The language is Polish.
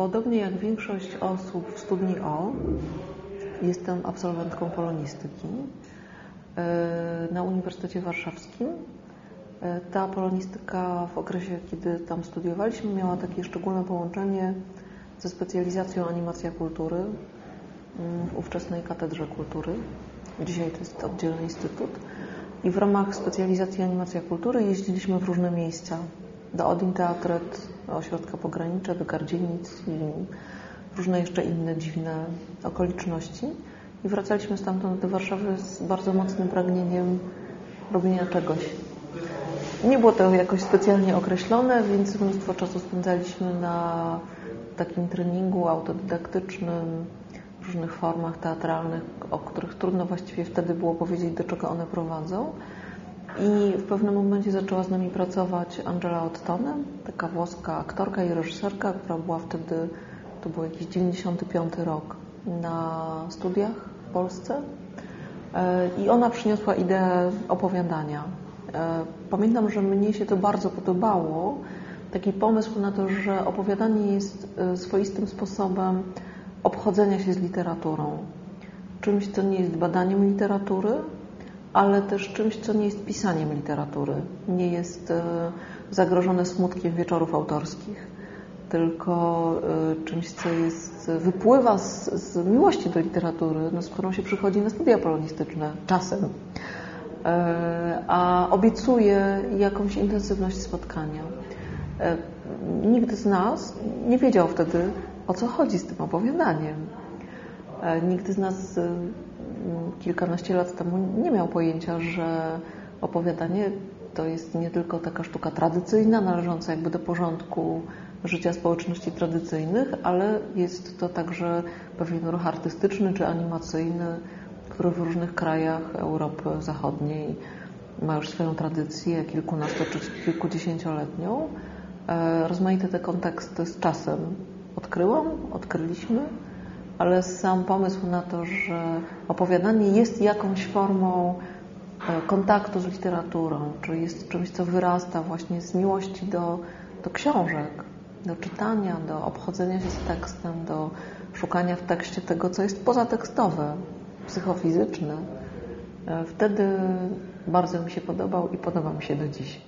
Podobnie jak większość osób w studni O, jestem absolwentką polonistyki na Uniwersytecie Warszawskim. Ta polonistyka w okresie, kiedy tam studiowaliśmy, miała takie szczególne połączenie ze specjalizacją animacja kultury w ówczesnej Katedrze Kultury. Dzisiaj to jest oddzielny instytut. I w ramach specjalizacji animacja kultury jeździliśmy w różne miejsca. Do Odin Teatret, Ośrodka Pogranicza, do i różne jeszcze inne dziwne okoliczności. I wracaliśmy stamtąd do Warszawy z bardzo mocnym pragnieniem robienia czegoś. Nie było to jakoś specjalnie określone, więc mnóstwo czasu spędzaliśmy na takim treningu autodydaktycznym, w różnych formach teatralnych, o których trudno właściwie wtedy było powiedzieć, do czego one prowadzą. I w pewnym momencie zaczęła z nami pracować Angela Ottone, taka włoska aktorka i reżyserka, która była wtedy, to był jakiś 95 rok, na studiach w Polsce. I ona przyniosła ideę opowiadania. Pamiętam, że mnie się to bardzo podobało. Taki pomysł na to, że opowiadanie jest swoistym sposobem obchodzenia się z literaturą. Czymś, co nie jest badaniem literatury, ale też czymś, co nie jest pisaniem literatury. Nie jest e, zagrożone smutkiem wieczorów autorskich, tylko e, czymś, co jest, wypływa z, z miłości do literatury, no, z którą się przychodzi na studia polonistyczne czasem, e, a obiecuje jakąś intensywność spotkania. Nikt z nas nie wiedział wtedy, o co chodzi z tym opowiadaniem. Nikt z nas kilkanaście lat temu nie miał pojęcia, że opowiadanie to jest nie tylko taka sztuka tradycyjna, należąca jakby do porządku życia społeczności tradycyjnych, ale jest to także pewien ruch artystyczny czy animacyjny, który w różnych krajach Europy Zachodniej ma już swoją tradycję kilkunasto czy kilkudziesięcioletnią. E, rozmaite te konteksty z czasem odkryłam, odkryliśmy, ale sam pomysł na to, że opowiadanie jest jakąś formą e, kontaktu z literaturą, czy jest czymś, co wyrasta właśnie z miłości do, do książek, do czytania, do obchodzenia się z tekstem, do szukania w tekście tego, co jest pozatekstowe, psychofizyczne. E, wtedy bardzo mi się podobał i podoba mi się do dziś.